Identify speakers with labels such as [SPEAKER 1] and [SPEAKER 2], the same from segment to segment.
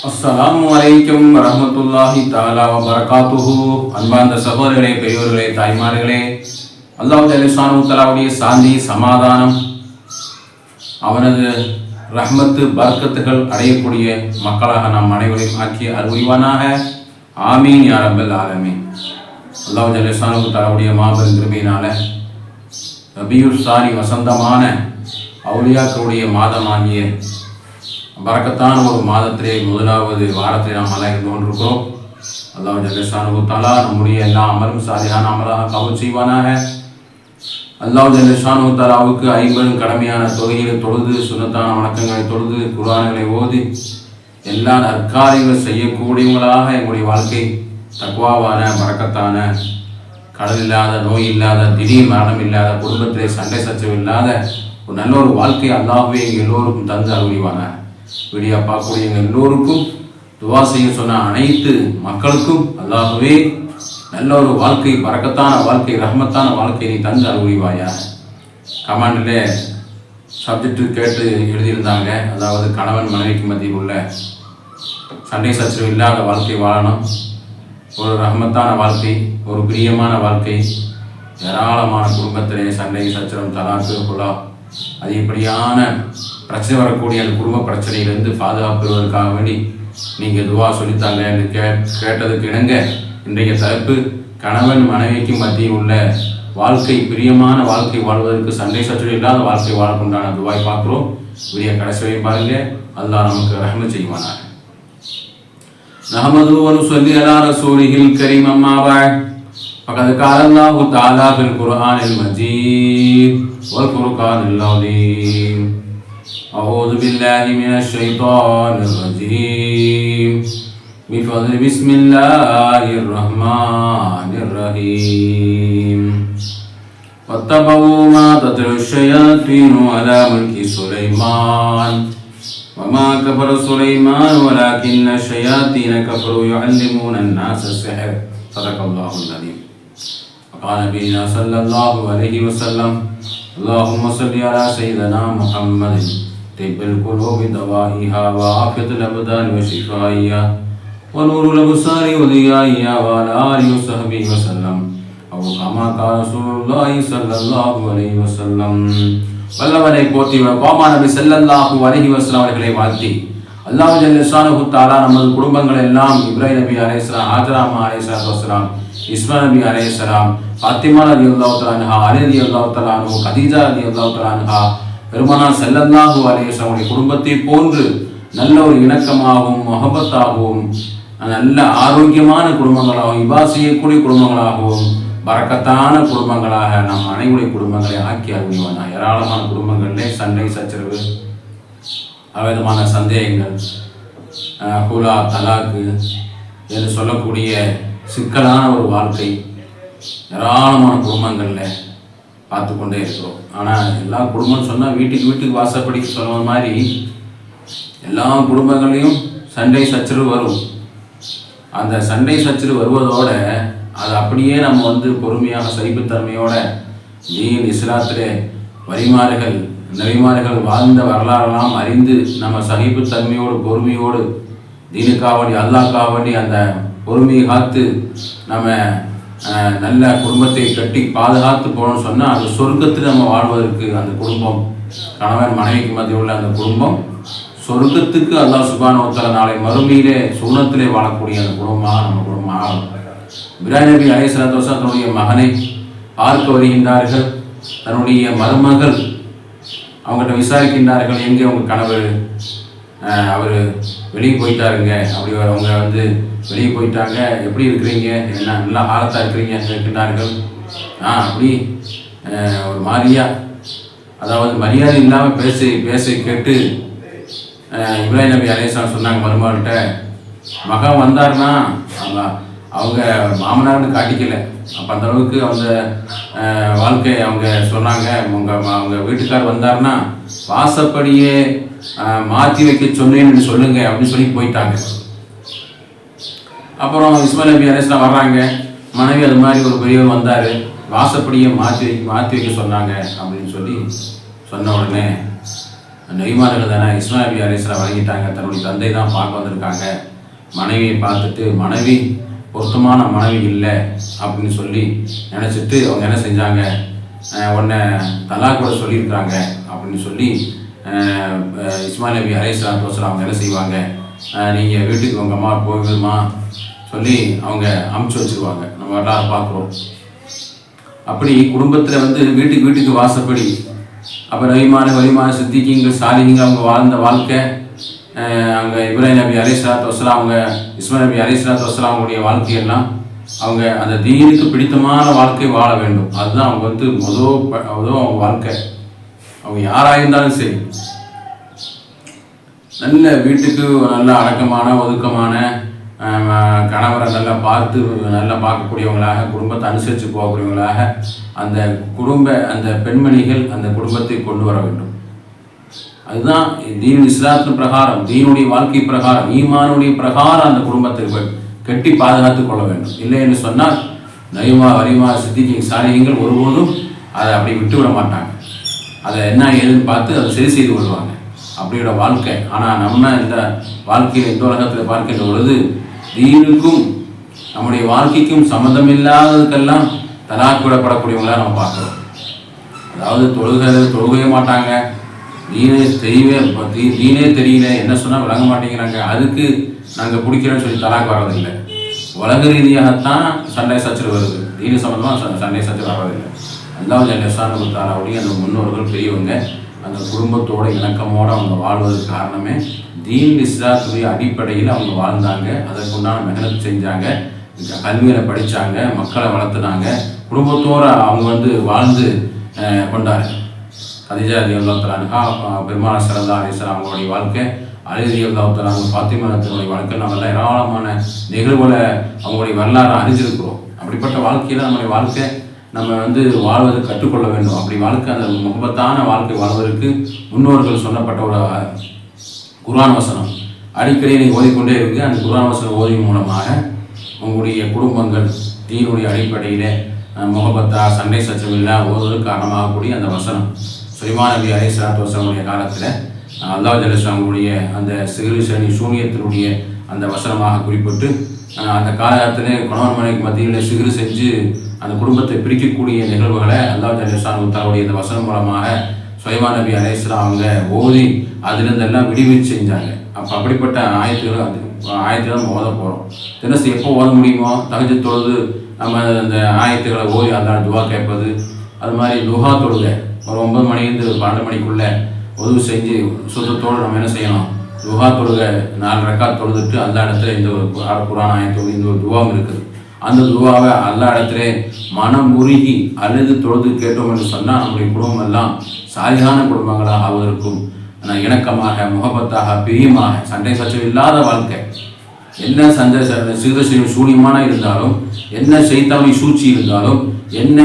[SPEAKER 1] அஸ்ஸலாமு அலைக்கும் வரமத்துல்லாஹி தாலா வரகாத்துஹு அன்பார்ந்த சகோதரர்களே பெரியோர்களே தாய்மார்களே அல்லாஹ் அலிசானு தலாவுடைய சாந்தி சமாதானம் அவனது ரஹ்மத்து பர்க்கத்துகள் அடையக்கூடிய மக்களாக நாம் அனைவரையும் ஆக்கி அருள்வானாக ஆமீன் யா ரப்பல் ஆலமீன். அல்லாஹ் அலிசானு தலாவுடைய மாபெரும் கிருபையினால ரபியுர் சாரி வசந்தமான அவுலியாக்களுடைய மாதமாகிய பறக்கத்தான ஒரு மாதத்திலே முதலாவது வாரத்திலே நாம் அலைந்து கொண்டிருக்கிறோம் அல்லாஹ் ஜல்லஷானு தாலா நம்முடைய எல்லா அமரும் சாதியான அமலாக கவல் செய்வானாக. அல்லாஹ் ஜல்லஷானு தாலாவுக்கு ஐம்பதும் கடமையான தொகைகளை தொழுது சுனத்தான வணக்கங்களை தொழுது குரான்களை ஓதி எல்லா நற்காரியங்களும் செய்யக்கூடியவங்களாக எங்களுடைய வாழ்க்கை தக்குவாவான பறக்கத்தான கடல் இல்லாத நோய் இல்லாத திடீர் மரணம் இல்லாத குடும்பத்திலே சண்டை சச்சரவு இல்லாத ஒரு நல்ல ஒரு வாழ்க்கை அல்லாஹ்வே எல்லோருக்கும் தந்து அருள்வானாக. வீடியோ பார்க்கக்கூடிய எங்கள் எல்லோருக்கும் துவா செய்ய சொன்ன அனைத்து மக்களுக்கும் அல்லாஹ்வே நல்ல ஒரு வாழ்க்கை பறக்கத்தான வாழ்க்கை ரஹமத்தான வாழ்க்கை நீ தந்து அருள்வாயா கமாண்டில் சப்ஜெக்டு கேட்டு எழுதியிருந்தாங்க. அதாவது கணவன் மனைவிக்கு மத்தியில் உள்ள சண்டை சச்சரவு இல்லாத வாழ்க்கை வாழணும். ஒரு ரஹமத்தான வாழ்க்கை ஒரு பிரியமான வாழ்க்கை. ஏராளமான குடும்பத்திலே சண்டை சச்சரவு தலாக்கு குலா அதிகப்படியான பிரச்சனை வரக்கூடிய அந்த குடும்ப பிரச்சனையிலிருந்து பாதுகாப்புவதற்காக வேண்டி நீங்கள் துவா சொல்லித்தாங்க என்று கே கேட்டதுக்கு இணங்க இன்றைய தலைப்பு கணவன் மனைவிக்கு மத்தியில் உள்ள வாழ்க்கை பிரியமான வாழ்க்கை வாழ்வதற்கு சண்டை சச்சரவு இல்லாத வாழ்க்கை வாழக்குண்டான துவாய் பார்க்குறோம் உரிய கடைசி வரை பாருங்க அல்லாஹ் நமக்கு ரஹம செய்வானாக نحمده ونصلي على رسوله الكريم أما بعد فقد قال الله تعالى في القرآن المجيد والفرقان العظيم أعوذ بالله من الشيطان الرجيم. بفضل بسم الله الرحمن الرحيم. واتبعوا ما تتلو الشياطين على ملك سليمان. وما كفر سليمان ولكن الشياطين كفروا يعلمون الناس السحر. صدق الله العظيم. وقال نبينا صلى الله عليه وسلم اللهم صل على سيدنا محمد. طب القلوب دوائها وعافية الأبدان وشفائها ونور الأبصار وضيائها وعلى آله وصحبه وسلم أو كما قال رسول الله صلى الله عليه وسلم வல்லவனை போற்றி கோமா நபி செல்லல்லாஹு அலஹி வஸ்லாம் அவர்களை வாழ்த்தி அல்லாஹ் ஜல்லிசானு தாலா நமது குடும்பங்கள் எல்லாம் இப்ராஹிம் நபி அலேஸ்லாம் ஆஜராமா அலேஸ்லாத்து வஸ்லாம் இஸ்மா நபி அலேஸ்லாம் ஃபாத்திமா நபி அல்லாஹ் தலான்ஹா அலி அலி அல்லாஹ் தலானு கதீஜா அலி அல்லாஹ் தலான்ஹா பெருமானா செல்லல்லாஹு அவருடைய குடும்பத்தை போன்று நல்ல ஒரு இணக்கமாகவும் மொஹபத்தாகவும் நல்ல ஆரோக்கியமான குடும்பங்களாகவும் இவா செய்யக்கூடிய குடும்பங்களாகவும் பறக்கத்தான குடும்பங்களாக நம் அனைவருடைய குடும்பங்களை ஆக்கி அருள்வானா ஏராளமான குடும்பங்களிலே சண்டை சச்சரவு அவிதமான சந்தேகங்கள் குலா ஹுலா தலாக்கு என்று சொல்லக்கூடிய சிக்கலான ஒரு வாழ்க்கை ஏராளமான குடும்பங்களில் பார்த்து கொண்டே இருக்கிறோம். ஆனால் எல்லா குடும்பம் சொன்னால் வீட்டுக்கு வீட்டுக்கு வாசப்படி சொல்கிற மாதிரி எல்லா குடும்பங்களையும் சண்டை சச்சரவு வரும். அந்த சண்டை சச்சரவு வருவதோட அது அப்படியே நம்ம வந்து பொறுமையாக சகிப்புத்தன்மையோட தீன் இஸ்லாத்திலே வரிமாறுகள் நெறிமாறுகள் வாழ்ந்த வரலாறெல்லாம் அறிந்து நம்ம சகிப்புத்தன்மையோடு பொறுமையோடு தீனுக்காவடி அல்லாக்காவடி அந்த பொறுமையை காத்து நம்ம நல்ல குடும்பத்தை கட்டி பாதுகாத்து போகணும்னு சொன்னால் அந்த சொர்க்கத்தில் நம்ம வாழ்வதற்கு அந்த குடும்பம் கணவன் மனைவிக்கு மத்திய உள்ள அந்த குடும்பம் சொர்க்கத்துக்கு அதான் சுபானோத்தர நாளை மறுமையிலே சுண்ணத்திலே வாழக்கூடிய அந்த குடும்பமாக நம்ம குடும்பம் ஆகும் இப்ராஹிம் நபி அலைஹிஸ்ஸலாத்து தன்னுடைய மகனை பார்க்க வருகின்றார்கள். தன்னுடைய மருமகள் அவங்ககிட்ட விசாரிக்கின்றார்கள் எங்கே உங்கள் கணவர் அவர் வெளியே போயிட்டாருங்க. அப்படி அவங்க வந்து வெளியே போயிட்டாங்க எப்படி இருக்கிறீங்க? என்ன நல்லா ஆழத்தாக இருக்கிறீங்க? கேட்கின்றார்கள் ஆ அப்படி ஒரு மாதிரியா அதாவது மரியாதை இல்லாமல் பேசி பேசி கேட்டு இப்ராஹிம் நபி அலேஸ்லாம் சொன்னாங்க மருமகள்கிட்ட மகன் வந்தாருன்னா அவங்க அவங்க மாமனார்னு காட்டிக்கல. அப்போ அந்த அளவுக்கு அவங்க வாழ்க்கை அவங்க சொன்னாங்க. அவங்க அவங்க வீட்டுக்கார் வந்தாருன்னா வாசப்படியே மாற்றி வைக்க சொன்னேன்னு சொல்லுங்க அப்படின்னு சொல்லி போயிட்டாங்க. அப்புறம் இஸ்மாயில் நபி அலேஸ்லாம் வர்றாங்க. மனைவி அது மாதிரி ஒரு பெரியவர் வந்தார். வாசப்படியை மாற்றி வைக்க மாற்றி வைக்க சொன்னாங்க அப்படின்னு சொல்லி சொன்ன உடனே நெய்மார்கள் தானே இஸ்லாம் நபி அலிஸ்லாம் வழங்கிட்டாங்க. தன்னுடைய தந்தை தான் பார்க்க வந்திருக்காங்க. மனைவியை பார்த்துட்டு மனைவி பொருத்தமான மனைவி இல்லை அப்படின்னு சொல்லி நினச்சிட்டு அவங்க என்ன செஞ்சாங்க? உன்னை தலா கூட சொல்லியிருக்காங்க அப்படின்னு சொல்லி இஸ்மாயில் நபி அலிஸ்லாம் தோசரா அவங்க என்ன செய்வாங்க? நீங்கள் வீட்டுக்கு உங்கள் அம்மா போகுதுமா சொல்லி அவங்க அமுச்சு வச்சிருவாங்க. நம்ம எல்லாரும் பார்க்குறோம். அப்படி குடும்பத்தில் வந்து வீட்டுக்கு வீட்டுக்கு வாசப்படி அப்போ ரவிமான வலிமான சித்திக்கிங்க சாலிங்க அவங்க வாழ்ந்த வாழ்க்கை அவங்க இப்ராஹிம் நபி அலிஸ்லாத் வசலாம் அவங்க இஸ்மாயில் நபி அலிஸ்லாத் வஸ்லாம் அவங்களுடைய வாழ்க்கையெல்லாம் அவங்க அந்த தீனுக்கு பிடித்தமான வாழ்க்கை வாழ வேண்டும். அதுதான் அவங்க வந்து முதல் ப- முதல் அவங்க வாழ்க்கை. அவங்க யாராக இருந்தாலும் சரி. நல்ல வீட்டுக்கு நல்ல அடக்கமான ஒதுக்கமான கணவரை நல்லா பார்த்து நல்லா பார்க்கக்கூடியவங்களாக குடும்பத்தை அனுசரித்து போகக்கூடியவங்களாக அந்த குடும்ப அந்த பெண்மணிகள் அந்த குடும்பத்தை கொண்டு வர வேண்டும். அதுதான் தீன் இஸ்லாத்தின் பிரகாரம் தீனுடைய வாழ்க்கை பிரகாரம் ஈமானுடைய பிரகாரம் அந்த குடும்பத்தை கட்டி பாதுகாத்து கொள்ள வேண்டும். இல்லை என்று சொன்னால் நைமா வரிமா சித்திக்கு சாரியங்கள் ஒருபோதும் அதை அப்படி விட்டு விட மாட்டாங்க. அதை என்ன ஏதுன்னு பார்த்து அதை சரி செய்து கொள்வாங்க. அப்படியோட வாழ்க்கை. ஆனால் நம்ம இந்த வாழ்க்கையில் இந்த உலகத்தில் பார்க்கின்ற பொழுது தீனுக்கும் நம்முடைய வாழ்க்கைக்கும் சம்மந்தமில்லாததுக்கெல்லாம் தலாக் விடப்படக்கூடியவங்களா நம்ம பார்க்குறோம். அதாவது தொழுகிறது தொழுகவே மாட்டாங்க. நீனே தெரியவே நீனே தெரியல என்ன சொன்னால் விளங்க மாட்டேங்கிறாங்க. அதுக்கு நாங்கள் பிடிக்கிறோன்னு சொல்லி தலாக் வர்றதில்லை. உலக ரீதியாகத்தான் சண்டை சச்சரவு வருது. தீன சம்மந்தமாக சண்டை சச்சரவு வர்றதில்லை. அல்லாஹ் கொடுத்தாரா கொடுத்தாலாவுடைய அந்த முன்னோர்கள் பெரியவங்க அந்த குடும்பத்தோட இணக்கமோடு அவங்க வாழ்வதற்கு காரணமே தீன் இஸ்லாத்துடைய அடிப்படையில் அவங்க வாழ்ந்தாங்க. அதற்குண்டான மெகனத் செஞ்சாங்க. கல்வியில படித்தாங்க மக்களை வளர்த்துனாங்க. குடும்பத்தோடு அவங்க வந்து வாழ்ந்து அஹ், கதிஜா அலி அல்லாத்தலானுக்கா பெருமான சரதா அலிஸ்லாம் அவங்களுடைய வாழ்க்கை அலி அல்லாத்தலாங்க பாத்திமனத்தினுடைய வாழ்க்கை. நம்ம ஏராளமான நிகழ்வுகளை அவங்களுடைய வரலாறு அறிஞ்சிருக்கிறோம். அப்படிப்பட்ட வாழ்க்கையில் நம்முடைய வாழ்க்கை நம்ம வந்து வாழ்வதை கற்றுக்கொள்ள வேண்டும். அப்படி வாழ்க்கை அந்த முகபத்தான வாழ்க்கை வாழ்வதற்கு முன்னோர்கள் சொல்லப்பட்ட ஒரு குரான் வசனம் அடிக்கடி நீங்கள் ஓதிக்கொண்டே இருக்கு. அந்த குரான் வசனம் ஓதி மூலமாக உங்களுடைய குடும்பங்கள் தீனுடைய அடிப்படையில் முகபத்தா சண்டை சச்சமில்லா ஓதுவதற்கு காரணமாகக்கூடிய அந்த வசனம். சுலைமான் நபி அலை சலாத்து வசனுடைய காலத்தில் அல்லாஹ் ஜலசாமுடைய அந்த சிறு சனி சூனியத்தினுடைய அந்த வசனமாக குறிப்பிட்டு அந்த காலகட்டத்தில் கணவன் மனைக்கு மத்தியில் சிகிறு செஞ்சு அந்த குடும்பத்தை பிரிக்கக்கூடிய நிகழ்வுகளை அல்லாஹ் ஜலஸ்லாமு தன்னுடைய இந்த வசனம் மூலமாக சுயமா நபி அலேஸ்லா அவங்க ஓதி அதிலிருந்தெல்லாம் விடுவிச்சு செஞ்சாங்க. அப்போ அப்படிப்பட்ட ஆயத்துகள் அது ஆயத்துகள் நம்ம ஓத போகிறோம் தினசு எப்போ ஓத முடியுமோ தகஜ தொழுது நம்ம அந்த ஆயத்துகளை ஓதி அந்த துவா கேட்பது. அது மாதிரி துஹா தொழுகை. ஒரு ஒன்பது மணிலேருந்து பன்னெண்டு மணிக்குள்ளே உதவு செஞ்சு சுத்தத்தோடு நம்ம என்ன செய்யணும்? துஹா தொழுக நாலு ரெக்கார்ட் தொழுதுட்டு அந்த இடத்துல இந்த ஒரு குரான் ஆயத்தோடு இந்த ஒரு துவாவும் இருக்குது. அந்த துவாவை அல்லா இடத்துல மனம் உருகி அழுது தொழுது கேட்டோம் என்று சொன்னால் நம்முடைய குடும்பம் எல்லாம் சாலிகான குடும்பங்களாக ஆவதற்கும் இணக்கமாக முகபத்தாக பிரியமாக சண்டை சச்சரவு இல்லாத வாழ்க்கை. என்ன சண்டை ச- சிறு சூனியமான இருந்தாலும் என்ன செய்தாமை சூழ்ச்சி இருந்தாலும் என்ன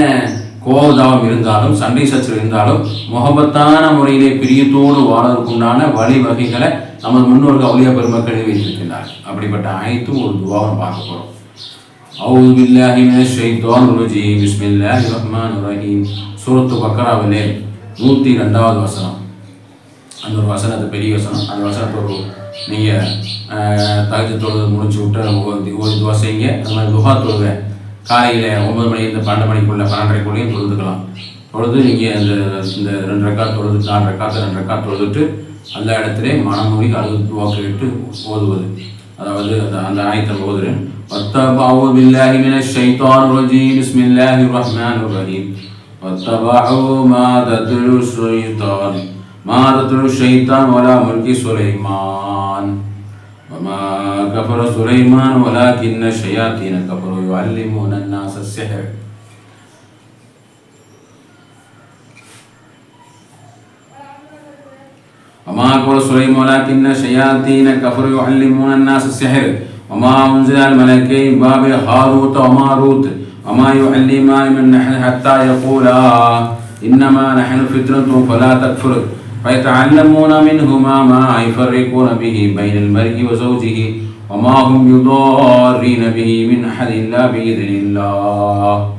[SPEAKER 1] கோபதாபம் இருந்தாலும் சண்டை சச்சரவு இருந்தாலும் முகபத்தான முறையிலே பிரியத்தோடு வாழ்வதற்குண்டான வழிவகைகளை நமது முன்னோர்கள் அவளிய பெருமக்கள் வைத்திருக்கிறார்கள் வைத்திருக்கின்றார் அப்படிப்பட்ட அனைத்தும் ஒரு துவாவும் பார்க்க போகிறோம் أعوذ بالله من الشيطان الرجيم بسم الله الرحمن الرحيم சூரத்து பக்கராவிலே நூற்றி ரெண்டாவது வசனம் அந்த ஒரு வசனத்தை பெரிய வசனம் அந்த வசனத்தை ஒரு நீங்கள் தகுதி தொழுது முடிச்சு விட்டு ஓதி ஓதி துவா செய்யுங்க அந்த மாதிரி துஹா தொழுக காலையில் ஒன்பது மணிலேருந்து பன்னெண்டு மணிக்குள்ள பன்னெண்டரைக்குள்ளேயும் தொழுதுக்கலாம் தொழுது நீங்கள் இந்த இந்த ரெண்டு ரெக்கா தொழுது நாலு ரெக்காத்து ரெண்டு ரெக்கா தொழுதுட்டு அந்த இடத்துல மனமொழி அழுது துவா கேட்டு ஓதுவது அதாவது அந்த அந்த ஆயத்தை ஓதுறேன் واتبعوا بالله من الشيطان الرجيم. بسم الله الرحمن الرحيم. واتبعوا ما تتلو الشيطان. ما تتلو الشيطان ولا ملك سليمان. وما كفر سليمان ولكن الشياطين كفروا يعلمون الناس السحر. وما كفر سليمان ولكن الشياطين كفروا يعلمون الناس السحر. وما أنزل الملكين باب هاروت وماروت وما يعلمان من نحن حتى يقولا. إنما نحن فتنة فلا تكفر. فيتعلمون منهما ما يفرقون به بين المرء وزوجه وما هم يضارين به من أحد إلا بإذن الله.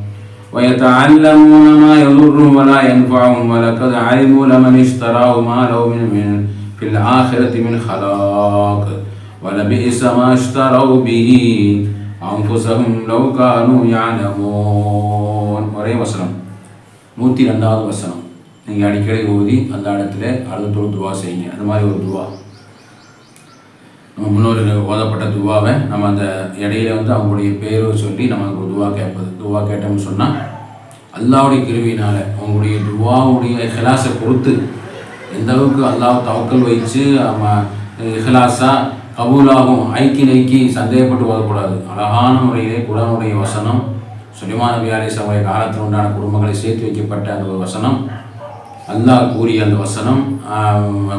[SPEAKER 1] ويتعلمون ما يضرهم ولا ينفعهم. ولقد علموا لمن اشتراه ما له من, من في الآخرة من خلاق. ولبئس ما اشتروا به أنفسهم لو كانوا يعلمون ஒரே வசனம் நூற்றி ரெண்டாவது வசனம் நீங்கள் அடிக்கடி ஓதி அந்த இடத்துல அழுத்தோடு துவா செய்யுங்க அந்த மாதிரி ஒரு துவா நம்ம முன்னோர்கள் ஓதப்பட்ட துவாவை நம்ம அந்த இடையில வந்து அவங்களுடைய பேரை சொல்லி நம்ம ஒரு துவா கேட்பது துவா கேட்டோம்னு சொன்னால் அல்லாவுடைய கிருவியினால் அவங்களுடைய துவாவுடைய ஹெலாஸை பொறுத்து எந்த அளவுக்கு அல்லாஹ் தவக்கல் வச்சு அவன் இஹ்லாஸாக கபூலாகும் ஐக்கி சந்தேகப்பட்டு வரக்கூடாது அழகான முறையிலே குரானுடைய வசனம் சுலிமான நபி சமய காலத்தில் உண்டான குடும்பங்களை சேர்த்து வைக்கப்பட்ட அந்த ஒரு வசனம் அல்லாஹ் கூறிய அந்த வசனம்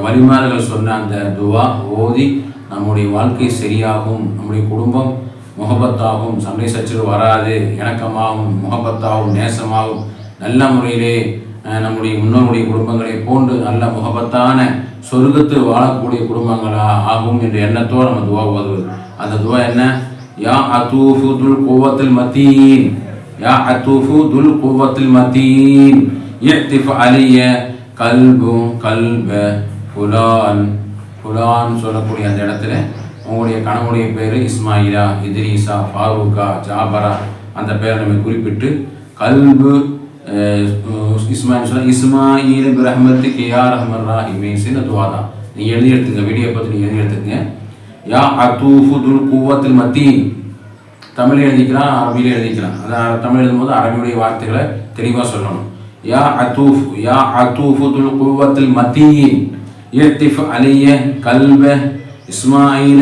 [SPEAKER 1] வழிமாறுகள் சொன்ன அந்த துவா ஓதி நம்முடைய வாழ்க்கை சரியாகும் நம்முடைய குடும்பம் முகபத்தாகும் சண்டை சச்சரவு வராது இணக்கமாகும் முகபத்தாகும் நேசமாகும். நல்ல முறையிலே நம்முடைய முன்னோருடைய குடும்பங்களை போன்று நல்ல முகபத்தான சொர்க்கத்தில் வாழக்கூடிய குடும்பங்களாக ஆகும் என்ற எண்ணத்தோடு நம்ம துவா ஓதுவது. அந்த துவா என்ன? யா அத்தூஃபு துல் குவத்தில் மத்தீன். யா அத்தூஃபு துல் குவத்தில் மத்தீன். இஃப்திஃப் அலிய கல்பும் கல்ப புலான். புலான் சொல்லக்கூடிய அந்த இடத்துல உங்களுடைய கணவனுடைய பேர் இஸ்மாயிலா இத்ரீசா ஃபாரூக்கா ஜாபரா. அந்த பேரை நம்ம குறிப்பிட்டு கல்பு இஸ்மாயில் சொல்ல இஸ்மாயில் பிரஹமத்துக்கு யா ரஹமர் ராஹிமேசின்னு துவா தான் நீங்கள் எழுதி எடுத்துங்க வீடியோ பார்த்து நீங்கள் எழுதி எடுத்துங்க யா அத்தூஃபு துல் குவத்தில் மத்தி தமிழ் எழுதிக்கலாம் அரபியில் எழுதிக்கலாம் அதான் தமிழ் எழுதும்போது அரபியுடைய வார்த்தைகளை தெளிவாக சொல்லணும் யா அத்தூஃப் யா அத்தூஃபு துல் குவத்தில் மத்தியின் இர்த்திஃப் அலிய கல்வ இஸ்மாயில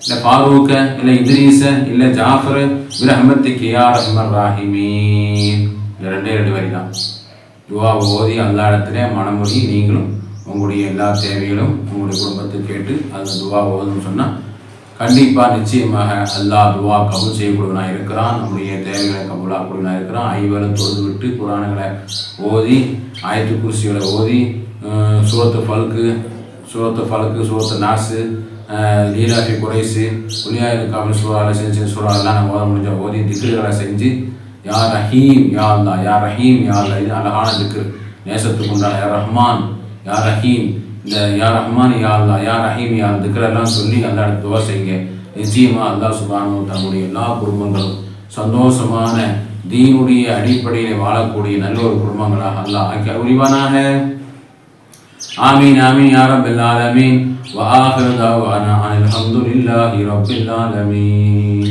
[SPEAKER 1] இல்லை ஃபாரூக்க இல்லை இத்ரீச இல்லை ஜாஃபர் பிரஹமத்துக்கு யா ரஹ்மர் ராஹிமீன் இந்த ரெண்டே ரெண்டு வரி தான். துவாவை ஓதி அல்லா இடத்துல மனமொழி நீங்களும் உங்களுடைய எல்லா தேவைகளும் உங்களுடைய குடும்பத்தை கேட்டு அந்த துவா ஓதுன்னு சொன்னால் கண்டிப்பாக நிச்சயமாக அல்லா துவா கபுல் செய்யக்கூடியவனாக இருக்கிறான். நம்முடைய தேவைகளை கபுலாக்கூடியவனாக இருக்கிறான். ஐவரும் தொழுது விட்டு புராணங்களை ஓதி ஆயத்து குருசிகளை ஓதி சூரத்து பழுக்கு சூரத்து பழுக்கு சூரத்து நாசு லீலாஃபி குறைசு புளியாயிரு காவல் சூறாவில் செஞ்சு சூறாவெல்லாம் நம்ம ஓத முடிஞ்ச ஓதி திக்குகளை செஞ்சு யா ரஹீம் யா அல்லா யா ரஹீம் யா அல்லா. இது அழகான திக்கு நேசத்துக்கு உண்டான யா ரஹ்மான் யா ரஹீம். இந்த யா ரஹ்மான் யா அல்லா யா ரஹீம் யா திக்கரெல்லாம் சொல்லி அந்த துவா செய்யுங்க. நிச்சயமாக அல்லா சுபானு தன்னுடைய எல்லா குடும்பங்களும் சந்தோஷமான தீனுடைய அடிப்படையில் வாழக்கூடிய நல்ல ஒரு குடும்பங்களாக அல்லா ஆக்கி உரிவானாக ஆமீன் ஆமீன் யா ரப்பல் ஆலமீன். வஆஹிரு தஅவானா அல்ஹம்துலில்லாஹி ரப்பில் ஆலமீன்.